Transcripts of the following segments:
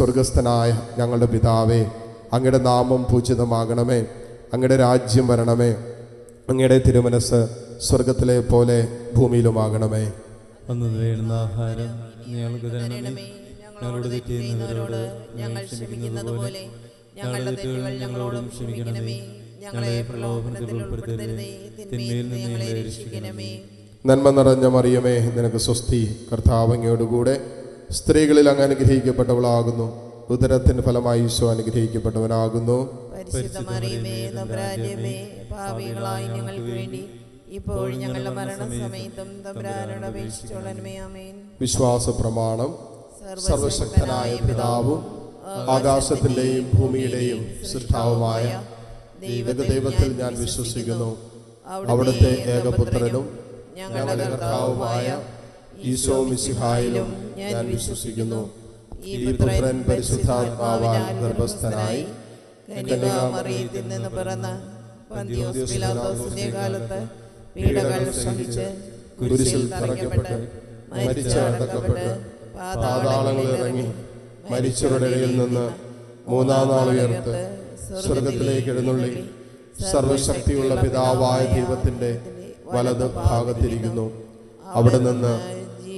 സ്വർഗസ്ഥനായ ഞങ്ങളുടെ പിതാവേ അങ്ങയുടെ നാമം പൂജിതമാകണമേ അങ്ങയുടെ രാജ്യം വരണമേ അങ്ങയുടെ തിരുമനസ് സ്വർഗത്തിലെ പോലെ ഭൂമിയിലുമാകണമേ. അന്ന് വേണ്ടുന്ന ആഹാരം ഞങ്ങൾക്ക് തരണമേ. ഞങ്ങളോട് തെറ്റ് ഞങ്ങൾ ക്ഷമിക്കുന്നത് പോലെ ഞങ്ങളുടെ തെറ്റുകൾ ഞങ്ങളോടും ക്ഷമിക്കണമേ. ഞങ്ങളെ പ്രലോഭനത്തിൽ ഉൾപ്പെടുത്തരുതേ. തിന്മയിൽ നിന്ന് ഞങ്ങളെ രക്ഷിക്കണമേ. നന്മ നിറഞ്ഞ മറിയമേ നിനക്ക് സ്വസ്തി. കർത്താവ് അങ്ങയോടുകൂടെ സ്ത്രീകളിൽ അങ്ങ് അനുഗ്രഹിക്കപ്പെട്ടവളാകുന്നു. ഉദരത്തിന് ഫലമായി ഈശോ അനുഗ്രഹിക്കപ്പെട്ടവനാകുന്നു. പരിശുദ്ധ മറിയമേ തമ്പുരാന്റെമേ പാപികളായി ഞങ്ങൾക്ക് ഇപ്പോൾ ഞങ്ങളുടെ മരണസമയത്തും വിശ്വാസ പ്രമാണം സർവശക്തനായ പിതാവും ആകാശത്തിന്റെയും ഭൂമിയുടെയും സൃഷ്ടാവുമായ ദൈവ ദൈവത്തിൽ ഞാൻ വിശ്വസിക്കുന്നു. അവിടുത്തെ ഏകപുത്രനും ഞങ്ങളുടെ കർത്താവുമായ ഈശോ മിസിഹായിലും ഞാൻ വിശ്വസിക്കുന്നു. ഈ പുത്രൻ പരിശുദ്ധാത്മാവാൽ ഗർഭസ്ഥനായി പീഡകൾ സഹിച്ച് കുരിശിൽ ഇറങ്ങി മരിച്ചവരുടെ ഇടയിൽ നിന്ന് മൂന്നാം നാൾ ഉയർത്ത് സ്വർഗത്തിലേക്ക് എഴുന്നള്ളി സർവശക്തിയുള്ള പിതാവായ ദൈവത്തിന്റെ വലത് ഭാഗത്തിരിക്കുന്നു അവിടെ നിന്ന്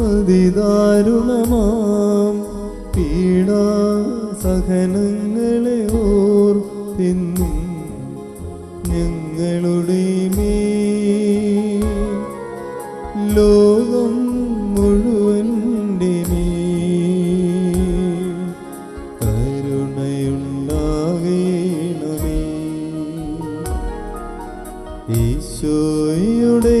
അതിദാരുണമാം. പീഡാ സഹനങ്ങളെ ഓർത്തിന്നും ഞങ്ങളുടെ മേൽ. ലോകം മുഴുവൻ കരുണയുണ്ടാകണമേ ഈശോയുടെ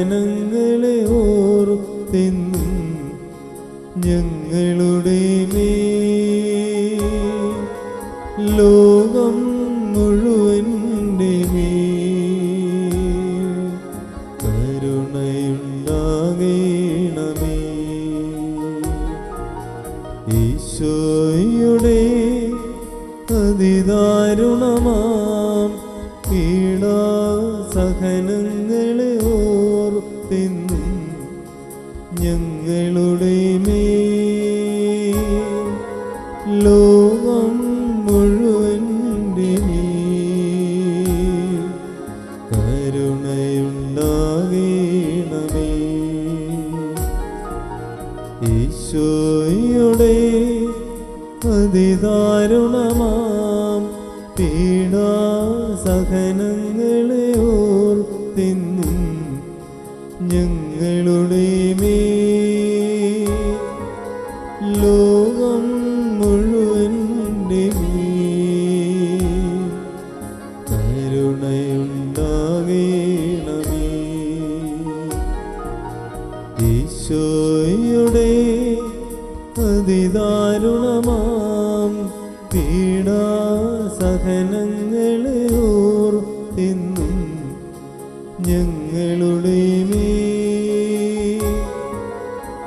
സഹനങ്ങളെ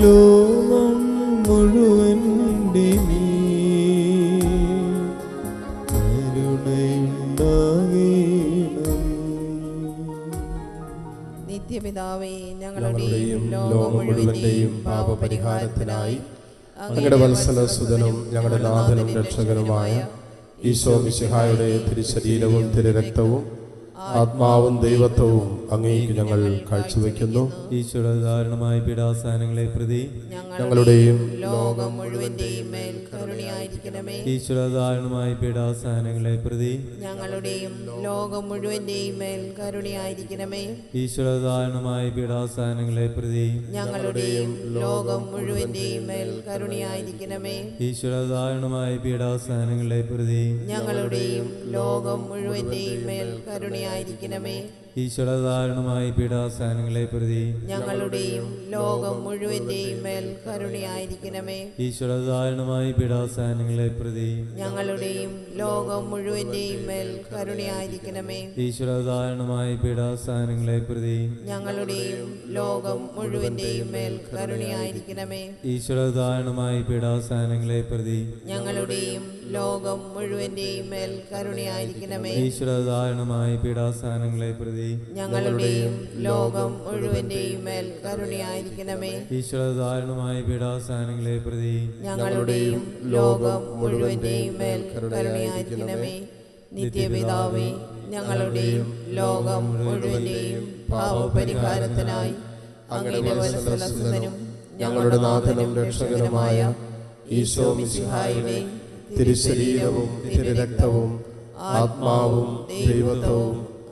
ലോകം നിത്യപിതാവേ ഞങ്ങളുടെയും ഞങ്ങളുടെയും ലോകം മുഴുവന്റെയും പാപപരിഹാരത്തിനായി അങ്ങയുടെ വത്സല സുതനും ഞങ്ങളുടെ നാഥനും രക്ഷകനുമായ ഈശോ മിശിഹായുടെ തിരുശരീരവും തിരുരക്തവും ആത്മാവും ദൈവത്വവും അങ്ങേക്ക് ഞങ്ങൾ കാഴ്ചവെക്കുന്നു. ഈശോയുടെ ദാരുണമായ പീഡാസനങ്ങളെ പ്രതി ഞങ്ങളുടെയും ലോകം മുഴുവന്റെയും മേൽ കരുണയായിരിക്കണമേ. ഈശ്വര ദാരുണമായ പീഡാസനങ്ങളെ പ്രതി ഞങ്ങളുടെയും ലോകം മുഴുവന്റെയും മേൽ കരുണയായിരിക്കണമേ. ഈശ്വര ദാരുണമായ പീഡാസനങ്ങളെ പ്രതി ഞങ്ങളുടെയും ലോകം മുഴുവന്റെയും മേൽ കരുണയായിരിക്കണമേ. ഈശ്വര ദാരുണമായ പീഡാസനങ്ങളെ പ്രതി ഞങ്ങളുടെയും ലോകം മുഴുവന്റെയും മേൽ കരുണയായിരിക്കണമേ. ഈശ്വര പീഠാസ്ഥാനങ്ങളെ പീഡാസനങ്ങളെ പ്രതി. ഞങ്ങളുടെയും ലോകം മുഴുവന്റെയും മേൽ കരുണയായിരിക്കണമേ. ഈശ്വര പീഠാസ്ഥാനങ്ങളെ പീഡാസനങ്ങളെ പ്രതി. ഞങ്ങളുടെയും ലോകം മുഴുവന്റെയും മേൽ കരുണയായിരിക്കണമേ. ഈശ്വര പീഠാസ്ഥാനങ്ങളെ പീഡാസനങ്ങളെ പ്രതി. ഞങ്ങളുടെയും ലോകം മുഴുവന്റെയും മേൽ കരുണയായിരിക്കണമേ. ഈശ്വര പീഠാസ്ഥാനങ്ങളെ പീഡാസനങ്ങളെ പ്രതി. ഞങ്ങളുടെയും ലോകം മുഴുവന്റെയും മേൽ കരുണയായിരിക്കണമേ. ഈശ്വര പീഠാസ്ഥാനങ്ങളെ പീഡാസനങ്ങളെ പ്രതി. ഞങ്ങളുടെയും ലോകം മുഴുവന്റെയും മേൽ കരുണയായിരിക്കണമേ. ഈശ്വര ധാരണമായ പീഡാസനങ്ങളെ പ്രതി ഞങ്ങളുടെയും ലോകം മുഴുവന്റെയും മേൽ കരുണയായിരിക്കണമേ. നിത്യപിതാവേ ഞങ്ങളുടെയും ലോകം മുഴുവന്റെയും പാവപരിഹാരത്തിനായി അങ്ങയുടെ വത്സലസുതനും ഞങ്ങളുടെ നാഥനും രക്ഷകനുമായ ഈശോ മിശിഹായുടെ തിരുശരീരവും തിരുരക്തവും ആത്മാവും ദൈവത്വവും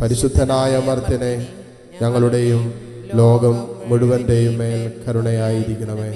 പരിശുദ്ധനായ മർത്തിനെ ഞങ്ങളുടെയും ലോകം മുഴുവന്റെയും മേൽ കരുണയായിരിക്കണമേ.